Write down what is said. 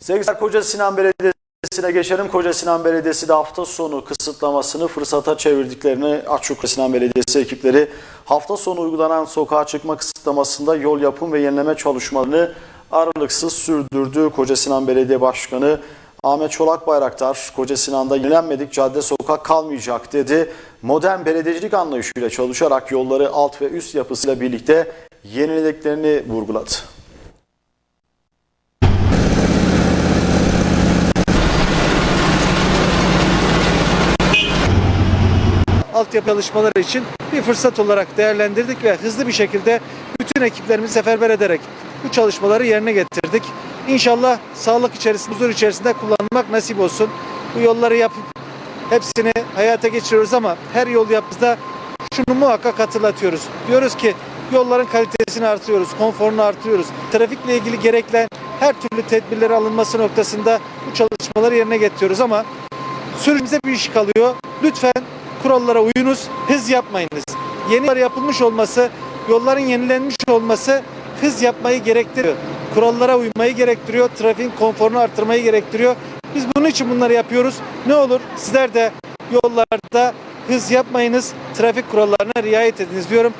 Sevgili Koca Sinan Belediyesi'ne geçelim. Koca Sinan Belediyesi de hafta sonu kısıtlamasını fırsata çevirdiklerini açık Sinan Belediyesi ekipleri hafta sonu uygulanan sokağa çıkma kısıtlamasında yol yapım ve yenileme çalışmalarını aralıksız sürdürdü. Koca Sinan Belediye Başkanı Ahmet Çolak Bayraktar, Koca Sinan'da yenilenmedik cadde sokak kalmayacak dedi. Modern belediyecilik anlayışıyla çalışarak yolları alt ve üst yapısıyla birlikte yenilediklerini vurguladı. Altyapı çalışmaları için bir fırsat olarak değerlendirdik ve hızlı bir şekilde bütün ekiplerimizi seferber ederek bu çalışmaları yerine getirdik. İnşallah sağlık içerisinde, huzur içerisinde kullanmak nasip olsun. Bu yolları yapıp hepsini hayata geçiriyoruz ama her yol yaptığımızda şunu muhakkak hatırlatıyoruz. Diyoruz ki yolların kalitesini artırıyoruz, konforunu artırıyoruz. Trafikle ilgili gerekli her türlü tedbirleri alınması noktasında bu çalışmaları yerine getiriyoruz ama sürümüze bir iş kalıyor. Lütfen kurallara uyunuz, hız yapmayınız. Yeni yapılmış olması, yolların yenilenmiş olması hız yapmayı gerektiriyor. Kurallara uymayı gerektiriyor, trafiğin konforunu artırmayı gerektiriyor. Biz bunun için bunları yapıyoruz. Ne olur sizler de yollarda hız yapmayınız, trafik kurallarına riayet ediniz diyorum.